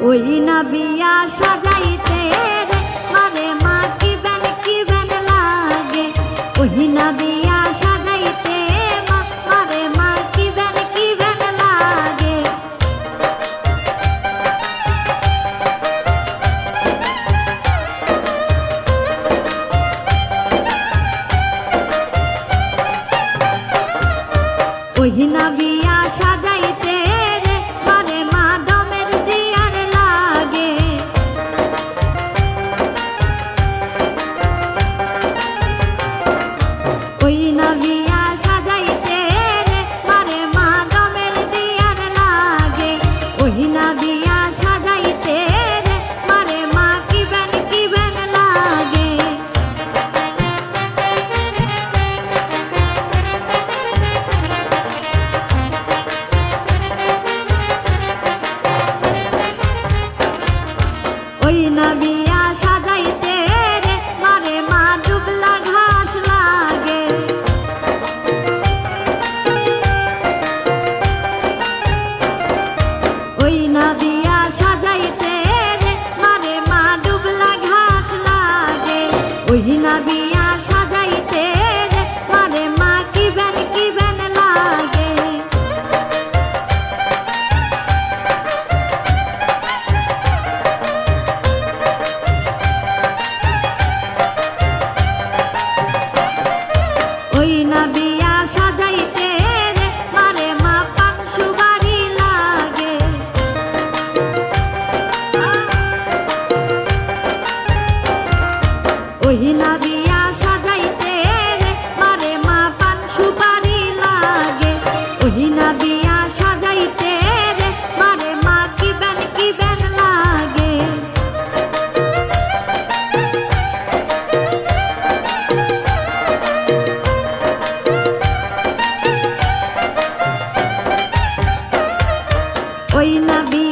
ওই না বিয়া সাজাইতে রে মারে মা কি ব্যান কি ব্যান লাগে? ওই না ওই নাবি